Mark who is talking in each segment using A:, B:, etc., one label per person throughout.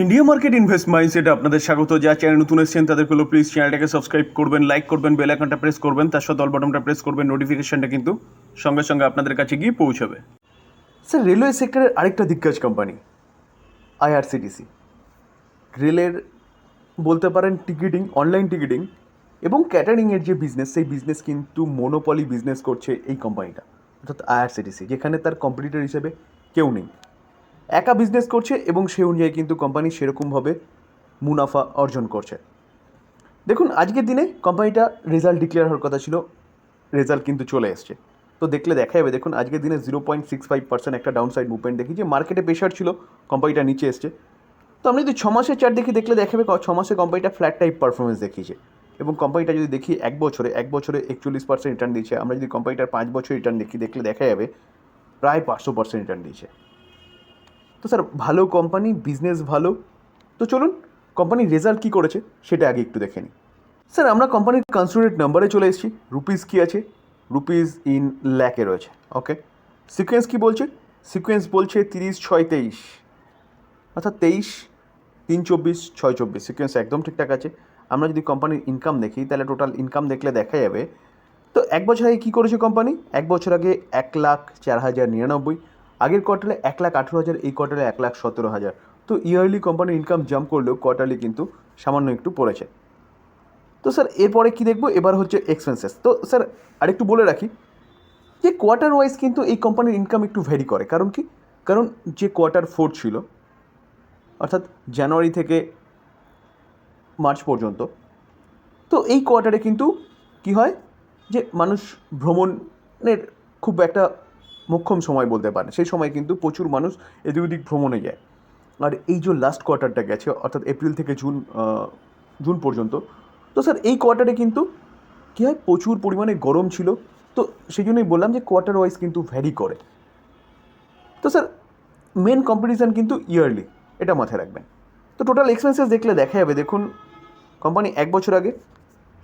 A: India market invest মাইন্ডসেটে আপনাদের স্বাগত। যা চ্যানেল নতুন এসেছেন তাদের হলো প্লিজ চ্যানেলটাকে সাবস্ক্রাইব করবেন লাইক করবেন বেল আইকনটা প্রেস করবেন, তার সাথে অল বাটনটা প্রেস করবেন নোটিফিকেশনটা কিন্তু সঙ্গে সঙ্গে আপনাদের কাছে গিয়ে পৌঁছাবে। স্যার রেলওয়ে সেক্টরের আরেকটা দিগ্গজ কোম্পানি আইআরসিটিসি রেলের বলতে পারেন টিকিটিং অনলাইন টিকিটিং এবং ক্যাটারিংয়ের যে বিজনেস সেই বিজনেস কিন্তু মোনোপলি বিজনেস করছে এই কোম্পানিটা অর্থাৎ আইআরসিটিসি যেখানে তার কম্পিটিটর হিসেবে কেউ নেই। একা বিজনেস করছে এবং সেই অনুযায়ী কিন্তু কোম্পানি সেরকমভাবে মুনাফা অর্জন করছে। দেখুন, আজকের দিনে কোম্পানিটা রেজাল্ট ডিক্লেয়ার হওয়ার কথা ছিল রেজাল্ট কিন্তু চলে এসছে। তো দেখলে দেখা যাবে দেখুন, আজকের দিনে zero point six five percent একটা ডাউন সাইড মুভমেন্ট দেখি যে মার্কেটে প্রেশার ছিল কোম্পানিটা নিচে এসছে। তো আমরা যদি ছ মাসের চার্ট দেখি, দেখলে দেখাবে ছ মাসে কোম্পানিটা ফ্ল্যাট টাইপ পারফরমেন্স দেখিয়েছে। এবং কোম্পানিটা যদি দেখি এক বছরে এক বছরে একচল্লিশ পার্সেন্ট রিটার্ন দিয়েছে, আমরা যদি কোম্পানিটার পাঁচ বছর রিটার্ন দেখি, দেখলে দেখা যাবে প্রায় পাঁচশো পার্সেন্ট রিটার্ন দিয়েছে। তো স্যার, ভালো কোম্পানি বিজনেস ভালো। তো চলুন কোম্পানির রেজাল্ট কী করেছে সেটা আগে একটু দেখে নিই স্যার, আমরা কোম্পানির কনসিডারেট নাম্বারে চলে এসেছি। রুপিস কী আছে? রুপিস ইন ল্যাকে রয়েছে ওকে সিকোয়েন্স কী বলছে? সিকোয়েন্স বলছে তিরিশ, ছয়, তেইশ। অর্থাৎ তেইশ, তিন, চব্বিশ, ছয়, চব্বিশ। সিকোয়েন্স একদম ঠিকঠাক আছে। আমরা যদি কোম্পানির ইনকাম দেখি, তাহলে টোটাল ইনকাম দেখলে দেখা যাবে। তো এক বছর আগে কী করেছে কোম্পানি এক বছর আগে এক লাখ চার হাজার নিরানব্বই। আগের কোয়ার্টারে এক লাখ আঠেরো হাজার, এই কোয়ার্টারে এক লাখ সতেরো হাজার। তো ইয়ারলি কোম্পানির ইনকাম জাম্প করলেও কোয়ার্টারলি কিন্তু সামান্য একটু পড়েছে। তো স্যার এরপরে কী দেখব? এবার হচ্ছে এক্সপেন্সেস তো স্যার আরেকটু বলে রাখি যে কোয়ার্টার ওয়াইজ কিন্তু এই কোম্পানির ইনকাম একটু ভ্যারি করে। কারণ কি? কারণ যে কোয়ার্টার ফোর ছিল, অর্থাৎ জানুয়ারি থেকে মার্চ পর্যন্ত, তো এই কোয়ার্টারে কিন্তু কি হয়? যে মানুষ ভ্রমণের খুব একটা মোক্ষম সময় বলতে পারে সেই সময় কিন্তু প্রচুর মানুষ এদিক ওদিক ভ্রমণে যায়। আর এই যে লাস্ট কোয়ার্টারটা গেছে, অর্থাৎ এপ্রিল থেকে জুন জুন পর্যন্ত, তো স্যার এই কোয়ার্টারে কিন্তু কী হয়? প্রচুর পরিমাণে গরম ছিল। তো সেই জন্যই বললাম যে কোয়ার্টার ওয়াইজ কিন্তু ভ্যারি করে। তো স্যার মেন কম্পিটিশান কিন্তু ইয়ারলি এটা মাথায় রাখবেন। তো টোটাল এক্সপেন্সেস দেখলে দেখা যাবে। দেখুন কোম্পানি এক বছর আগে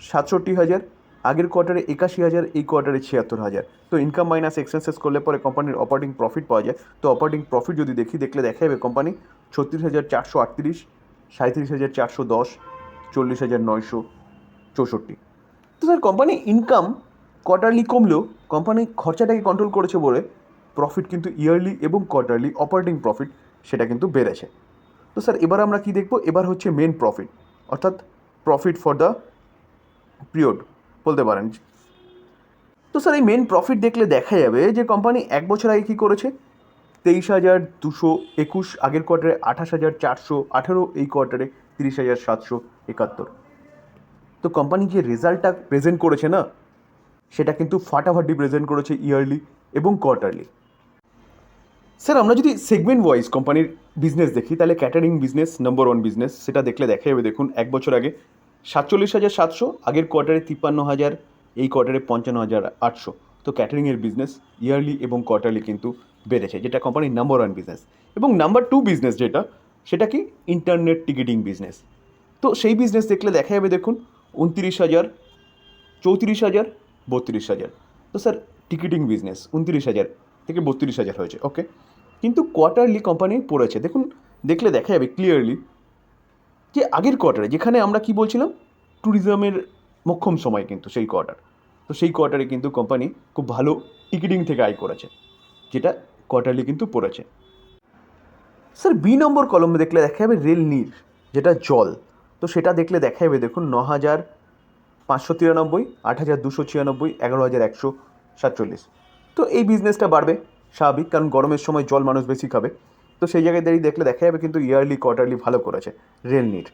A: সাতষট্টি হাজার আগের কোয়ার্টারে একাশি হাজার, এই কোয়ার্টারে ছিয়াত্তর হাজার। তো ইনকাম মাইনাস এক্সপেন্সেস করলে পরে কোম্পানির অপারেটিং প্রফিট পাওয়া যায়। তো অপারেটিং প্রফিট যদি দেখি, দেখলে দেখা যাবে কোম্পানি ছত্রিশ হাজার চারশো আটত্রিশ সাঁত্রিশ হাজার চারশো দশ, চল্লিশ হাজার নয়শো চৌষট্টি। তো স্যার কোম্পানি ইনকাম কোয়ার্টারলি কমলেও কোম্পানি খরচাটাকে কন্ট্রোল করেছে বলে প্রফিট কিন্তু ইয়ারলি এবং কোয়ার্টারলি অপারেটিং প্রফিট সেটা কিন্তু বেড়েছে। তো স্যার এবার আমরা কি দেখব? এবার হচ্ছে মেন প্রফিট অর্থাৎ প্রফিট ফর দ্য পিরিয়ড বলতে পারেন। তো স্যার, এই মেন প্রফিট দেখলে দেখা যাবে যে কোম্পানি এক বছর আগে কী করেছে? তেইশ হাজার দুশো একুশ, আগের কোয়ার্টারে আঠাশ হাজার চারশো আঠেরো, এই কোয়ার্টারে তিরিশ হাজার সাতশো একাত্তর। তো কোম্পানি যে রেজাল্টটা প্রেজেন্ট করেছে না, সেটা কিন্তু ফাটাফাটি প্রেজেন্ট করেছে ইয়ারলি এবং কোয়ার্টারলি স্যার, আমরা যদি সেগমেন্ট ওয়াইজ কোম্পানির বিজনেস দেখি, তাহলে catering business number one business সেটা দেখলে দেখা যাবে, দেখুন, এক বছর আগে সাতচল্লিশ হাজার সাতশো, আগের কোয়ার্টারে তিপ্পান্ন হাজার, এই কোয়ার্টারে পঞ্চান্ন হাজার আটশো। তো ক্যাটারিংয়ের বিজনেস ইয়ারলি এবং কোয়ার্টারলি কিন্তু বেড়েছে, যেটা কোম্পানির নাম্বার ওয়ান বিজনেস এবং নাম্বার টু বিজনেস যেটা, সেটা কি? ইন্টারনেট টিকিটিং বিজনেস তো সেই বিজনেস দেখলে দেখা যাবে দেখুন, উনতিরিশ হাজার, চৌত্রিশ হাজার, বত্রিশ হাজার। তো স্যার টিকিটিং বিজনেস উনত্রিশ হাজার থেকে বত্রিশ হাজার হয়েছে ওকে কিন্তু কোয়ার্টারলি কোম্পানি পড়েছে। দেখুন, দেখলে দেখা যাবে ক্লিয়ারলি যে আগের কোয়ার্টারে যেখানে আমরা কি বলছিলাম? ট্যুরিজমের মোক্ষম সময় কিন্তু সেই কোয়ার্টার তো সেই কোয়ার্টারে কিন্তু কোম্পানি খুব ভালো টিকিটিং থেকে আয় করেছে, যেটা কোয়ার্টারলি কিন্তু পড়েছে। স্যার বি নম্বর কলমে দেখলে দেখা যাবে রেল নীর যেটা জল। তো সেটা দেখলে দেখা যাবে দেখুন ন হাজার পাঁচশো তিরানব্বই আট হাজার দুশো ছিয়ানব্বই এগারো হাজার একশো সাতচল্লিশ। তো এই বিজনেসটা বাড়বে, স্বাভাবিক, কারণ গরমের সময় জল মানুষ বেশি খাবে। তো সেই জায়গায় দাঁড়িয়ে দেখলে দেখা যাবে কিন্তু ইয়ারলি কোয়ার্টারলি ভালো করেছে, রেল নিট।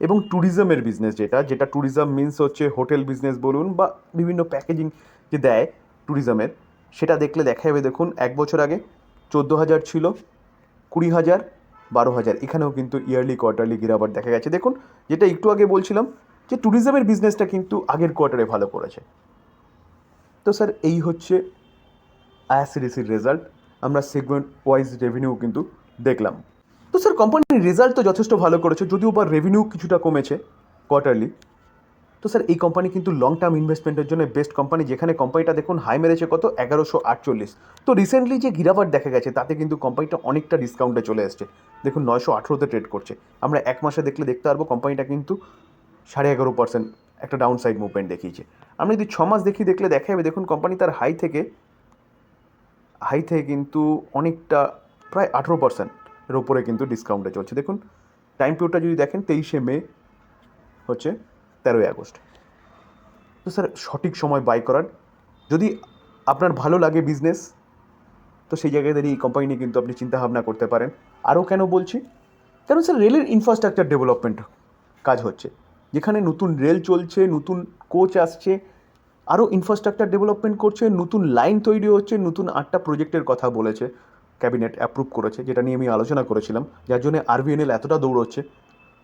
A: এবং ট্যুরিজমের বিজনেস যেটা যেটা ট্যুরিজম মিনস হচ্ছে হোটেল বিজনেস বলুন বা বিভিন্ন প্যাকেজিং যে দেয় ট্যুরিজমের সেটা দেখলে দেখা যাবে দেখুন, এক বছর আগে চোদ্দ হাজার ছিল কুড়ি হাজার বারো হাজার এখানেও কিন্তু ইয়ারলি কোয়ার্টারলি গিরাবার দেখা গেছে। দেখুন, যেটা একটু আগে বলছিলাম যে ট্যুরিজমের বিজনেসটা কিন্তু আগের কোয়ার্টারে ভালো করেছে। তো স্যার এই হচ্ছে আইআরসিডিসির রেজাল্ট আমরা সেগমেন্ট ওয়াইজ রেভিনিউ কিন্তু দেখলাম। তো স্যার কোম্পানির রেজাল্ট তো যথেষ্ট ভালো করেছে, যদিও বা রেভিনিউ কিছুটা কমেছে কোয়ার্টারলি তো
B: স্যার এই কোম্পানি কিন্তু লং টার্ম ইনভেস্টমেন্টের জন্য বেস্ট কোম্পানি যেখানে কোম্পানিটা দেখুন হাই মেরেছে কত? এগারোশো আটচল্লিশ। তো রিসেন্টলি যে গিরাবাট দেখা গেছে, তাতে কিন্তু কোম্পানিটা অনেকটা ডিসকাউন্টে চলে এসছে। দেখুন, নয়শো আঠেরোতে ট্রেড করছে। আমরা এক মাসে দেখলে দেখতে পারব কোম্পানিটা কিন্তু সাড়ে এগারো পার্সেন্ট একটা ডাউন সাইড মুভমেন্ট দেখিয়েছে। আমরা যদি ছ মাস দেখি, দেখলে দেখা যাবে দেখুন কোম্পানি তার হাই থেকে হাই থেকে কিন্তু অনেকটা প্রায় আঠেরো পার্সেন্ট এর ওপরে কিন্তু ডিসকাউন্টে চলছে। দেখুন টাইম পিরিয়ডটা যদি দেখেন, তেইশে মে হচ্ছে তেরোই আগস্ট। তো স্যার সঠিক সময় বাই করার, যদি আপনার ভালো লাগে বিজনেস তো সেই জায়গায় দাঁড়িয়ে এই কোম্পানি নিয়ে কিন্তু আপনি চিন্তাভাবনা করতে পারেন। আরও কেন বলছি? কারণ স্যার রেলের ইনফ্রাস্ট্রাকচার ডেভেলপমেন্ট কাজ হচ্ছে। যেখানে নতুন রেল চলছে, নতুন কোচ আসছে আরও ইনফ্রাস্ট্রাকচার ডেভেলপমেন্ট করছে, নতুন লাইন তৈরি হচ্ছে, নতুন আটটা প্রজেক্টের কথা বলেছে ক্যাবিনেট অ্যাপ্রুভ করেছে, যেটা নিয়ে আমি আলোচনা করেছিলাম, যার জন্য আরবিএনএল এতটা দৌড়চ্ছে।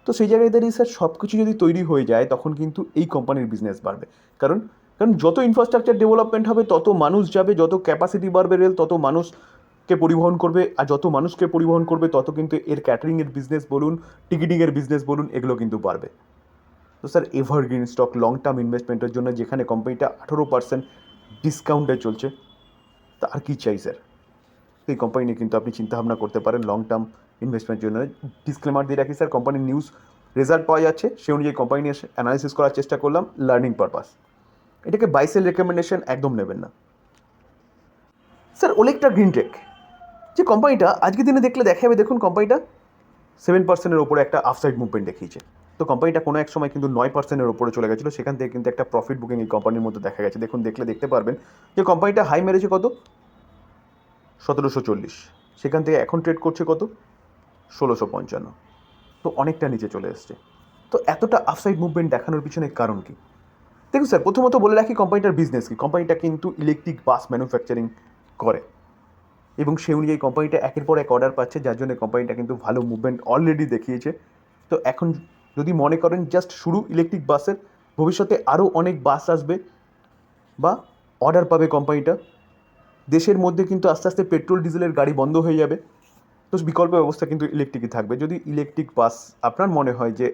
B: তো সেই জায়গায় দাঁড়িয়ে স্যার সব কিছু যদি তৈরি হয়ে যায়, তখন কিন্তু এই কোম্পানির বিজনেস বাড়বে। কারণ কারণ যত ইনফ্রাস্ট্রাকচার ডেভেলপমেন্ট হবে, তত মানুষ যাবে, যত ক্যাপাসিটি বাড়বে রেল তত মানুষকে পরিবহন করবে, আর যত মানুষকে পরিবহন করবে, তত কিন্তু এর ক্যাটারিংয়ের বিজনেস বলুন টিকিটিংয়ের বিজনেস বলুন, এগুলো কিন্তু বাড়বে। তো sir evergreen stock long term ইনভেস্টমেন্টের জন্য যেখানে কোম্পানিটা আঠেরো পার্সেন্ট ডিসকাউন্টে চলছে, তা আর কি চাই স্যার? এই কোম্পানি নিয়ে কিন্তু আপনি চিন্তাভাবনা করতে পারেন লং টার্ম ইনভেস্টমেন্টের জন্য। ডিসক্লেমার দিয়ে রাখি স্যার কোম্পানির নিউজ রেজাল্ট পাওয়া যাচ্ছে, সে অনুযায়ী কোম্পানি নিয়ে অ্যানালিসিস করার চেষ্টা করলাম লার্নিং পারপাস এটাকে বাইসেল রেকমেন্ডেশন একদম নেবেন না। স্যার ওলেকটা গ্রিনটেক যে কোম্পানিটা আজকের দিনে দেখলে দেখা যাবে দেখুন কোম্পানিটা সেভেন পার্সেন্টের ওপরে একটা আফসাইড মুভমেন্ট দেখিয়েছে। তো কোম্পানিটা কোনো এক সময় কিন্তু নয় পার্সেন্টের ওপরে চলে গেছিল। সেখান থেকে কিন্তু একটা প্রফিট বুকিং এই কোম্পানির মধ্যে দেখা গেছে। দেখুন, দেখলে দেখতে পারবেন যে কোম্পানিটা হাই মেরেছে কত? সতেরোশো চল্লিশ। সেখান থেকে এখন ট্রেড করছে কত? ষোলোশো পঞ্চান্ন। তো অনেকটা নিচে চলে এসছে। তো এতটা আফসাইড মুভমেন্ট দেখানোর পিছনে কারণ কি? দেখুন স্যার প্রথমত বলে রাখি কোম্পানিটার বিজনেস কি? কোম্পানিটা কিন্তু ইলেকট্রিক বাস ম্যানুফ্যাকচারিং করে। এবং সেই অনুযায়ী কোম্পানিটা একের পর এক অর্ডার পাচ্ছে, যার জন্য কোম্পানিটা কিন্তু ভালো মুভমেন্ট অলরেডি দেখিয়েছে। তো এখন যদি মনে করেন জাস্ট শুরু ইলেকট্রিক বাসের ভবিষ্যতে আরও অনেক বাস আসবে বা অর্ডার পাবে কোম্পানিটা দেশের মধ্যে কিন্তু আস্তে আস্তে পেট্রোল ডিজেলের গাড়ি বন্ধ হয়ে যাবে। তো বিকল্প ব্যবস্থা কিন্তু ইলেকট্রিকই থাকবে। যদি ইলেকট্রিক বাস আপনার মনে হয় যে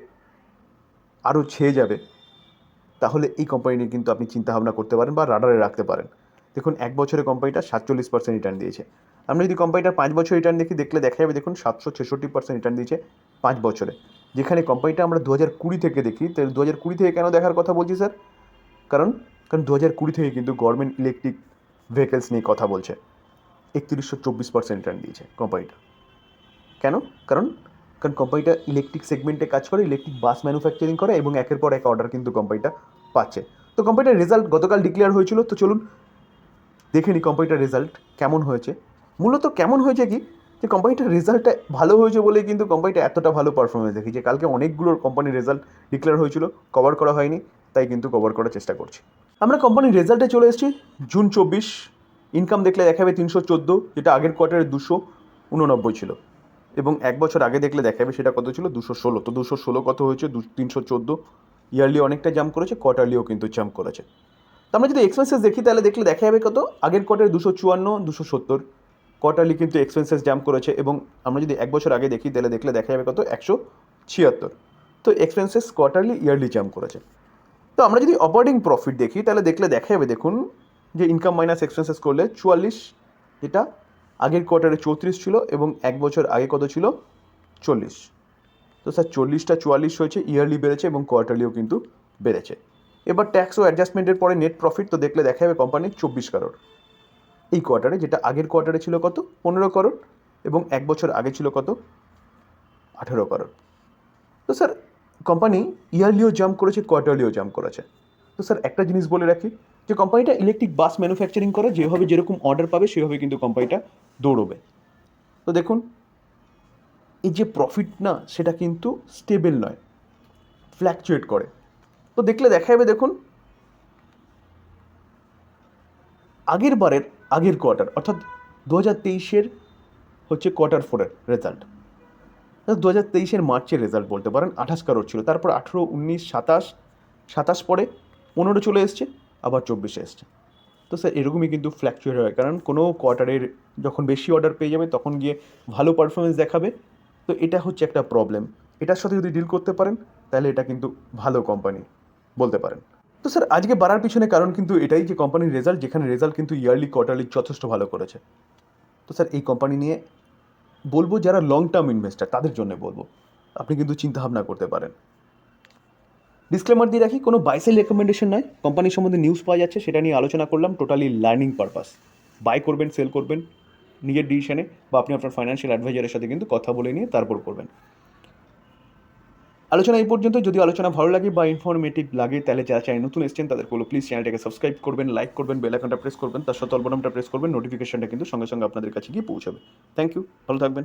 B: আরও ছেয়ে যাবে, তাহলে এই কোম্পানি নিয়ে কিন্তু আপনি চিন্তাভাবনা করতে পারেন বা রাডারে রাখতে পারেন। দেখুন, এক বছরে কোম্পানিটা সাতচল্লিশ পার্সেন্ট রিটার্ন দিয়েছে। আমরা যদি কোম্পানিটার পাঁচ বছর রিটার্ন দেখি, দেখলে দেখা যাবে, দেখুন, সাতশো ছেষট্টি পার্সেন্ট রিটার্ন দিয়েছে পাঁচ বছরে। যেখানে কোম্পানিটা আমরা দু হাজার কুড়ি থেকে দেখি, তো দু হাজার কুড়ি থেকে কেন দেখার কথা বলছি স্যার কারণ কারণ দু হাজার কুড়ি থেকে কিন্তু গভর্নমেন্ট ইলেকট্রিক ভেহিকেলস নিয়ে কথা বলছে। একত্রিশশো চব্বিশ পার্সেন্ট রিটার্ন দিয়েছে কোম্পানিটা কেন? কারণ কারণ কোম্পানিটা ইলেকট্রিক সেগমেন্টে কাজ করে ইলেকট্রিক বাস ম্যানুফ্যাকচারিং করে এবং একের পর এক অর্ডার কিন্তু কোম্পানিটা পাচ্ছে। তো কোম্পানিটার রেজাল্ট গতকাল ডিক্লেয়ার হয়েছিল, তো চলুন দেখে নিই কোম্পানিটার রেজাল্ট কেমন হয়েছে। মূলত কেমন হয়েছে কি? যে কোম্পানিটার রেজাল্টটা ভালো হয়েছে বলেই কিন্তু কোম্পানিটা এতটা ভালো পারফরমেন্স দেখিয়েছে কালকে অনেকগুলো কোম্পানির রেজাল্ট ডিক্লেয়ার হয়েছিল কভার করা হয়নি, তাই কিন্তু কভার করার চেষ্টা করছি। আমরা কোম্পানির রেজাল্টে চলে এসেছি জুন চব্বিশ ইনকাম দেখলে দেখাবে তিনশো চোদ্দ, যেটা আগের কোয়ার্টারে দুশো উননব্বই ছিল। এবং এক বছর আগে দেখলে দেখাবে সেটা কত ছিল? দুশো ষোলো। তো দুশো ষোলো কত হয়েছে? দু, তিনশো চোদ্দ। ইয়ারলি অনেকটা জাম্প করেছে কোয়ার্টারলিও কিন্তু জাম্প করেছে। তো আমরা যদি এক্সপেন্সেস দেখি, তাহলে দেখলে দেখা যাবে কত? আগের কোয়ার্টারে দুশো চুয়ান্ন, দুশো সত্তর। কোয়ার্টারলি কিন্তু এক্সপেন্সেস জাম্প করেছে এবং আমরা যদি এক বছর আগে দেখি, তাহলে দেখলে দেখা যাবে কত? একশো ছিয়াত্তর। তো এক্সপেন্সেস কোয়ার্টারলি ইয়ারলি জাম্প করেছে। তো আমরা যদি অপারেটিং প্রফিট দেখি, তাহলে দেখলে দেখা যাবে, দেখুন, যে ইনকাম মাইনাস এক্সপেন্সেস করলে চুয়াল্লিশ, যেটা আগের কোয়ার্টারে চৌত্রিশ ছিল এবং এক বছর আগে কত ছিল? চল্লিশ। তো স্যার চল্লিশটা চুয়াল্লিশ হয়েছে ইয়ারলি বেড়েছে এবং কোয়ার্টারলিও কিন্তু বেড়েছে। এবার ট্যাক্স ও অ্যাডজাস্টমেন্টের পরে নেট প্রফিট তো দেখলে দেখা যাবে কোম্পানির চব্বিশ কারোর এই কোয়ার্টারে যেটা আগের কোয়ার্টারে ছিল কত? পনেরো করোড় এবং এক বছর আগে ছিল কত? আঠেরো করোড় তো স্যার কোম্পানি ইয়ারলিও জাম্প করেছে কোয়ার্টারলিও জাম্প করেছে। তো স্যার একটা জিনিস বলে রাখি, যে কোম্পানিটা ইলেকট্রিক বাস ম্যানুফ্যাকচারিং করে, যেভাবে যেরকম অর্ডার পাবে, সেভাবে কিন্তু কোম্পানিটা দৌড়বে। তো দেখুন, এই যে প্রফিট না, সেটা কিন্তু স্টেবল নয় ফ্ল্যাকচুয়েট করে। তো দেখলে দেখা যাবে দেখুন, আগের বারের আগের কোয়ার্টার অর্থাৎ দু হাজার তেইশের হচ্ছে কোয়ার্টার ফোরের রেজাল্ট দু হাজার তেইশের মার্চের রেজাল্ট বলতে পারেন, আঠাশ কারোর ছিল। তারপর আঠেরো, উনিশ, সাতাশ সাতাশ পরে পনেরো চলে এসছে, আবার চব্বিশে এসছে। তো স্যার এরকমই কিন্তু ফ্ল্যাকচুয়েট হয়, কারণ কোনো কোয়ার্টারের যখন বেশি অর্ডার পেয়ে যাবে, তখন গিয়ে ভালো পারফরমেন্স দেখাবে। তো এটা হচ্ছে একটা প্রবলেম এটার সাথে যদি ডিল করতে পারেন, তাহলে এটা কিন্তু ভালো কোম্পানি বলতে পারেন। তো স্যার, আজকে বাড়ার পিছনে কারণ কিন্তু এটাই যে কোম্পানির রেজাল্ট যেখানে রেজাল্ট কিন্তু ইয়ারলি কোয়ার্টারলি যথেষ্ট ভালো করেছে। তো স্যার, এই কোম্পানি নিয়ে বলব যারা লং টার্ম ইনভেস্টার তাদের জন্য বলব, আপনি কিন্তু চিন্তা ভাবনা করতে পারেন। ডিসক্লেমার দিয়ে রাখি, কোনো বাইসেল রেকমেন্ডেশন নয়। কোম্পানি সম্বন্ধে নিউজ পাওয়া যাচ্ছে, সেটা নিয়ে আলোচনা করলাম টোটালি লার্নিং পারপাস বাই করবেন সেল করবেন, নিজের ডিসিশনে বা আপনি আপনার ফাইন্যান্সিয়াল অ্যাডভাইজারের সাথে কিন্তু কথা বলে নিয়ে তারপর করবেন। আলোচনা এই পর্যন্ত যদি আলোচনা ভালো লাগে বা ইনফরমেটিভ লাগে, তাহলে যারা চ্যানেল নতুন এসছেন তাদের বলো প্লিজ চ্যানেলটাকে সাবস্ক্রাইব করবেন লাইক করবেন বেল আইকনটা প্রেস করবেন, তার সাথে অল বাটনটা প্রেস করবেন নোটিফিকেশনটা কিন্তু সঙ্গে সঙ্গে আপনাদের কাছে গিয়ে পৌঁছাবে। থ্যাংক ইউ ভালো থাকবেন।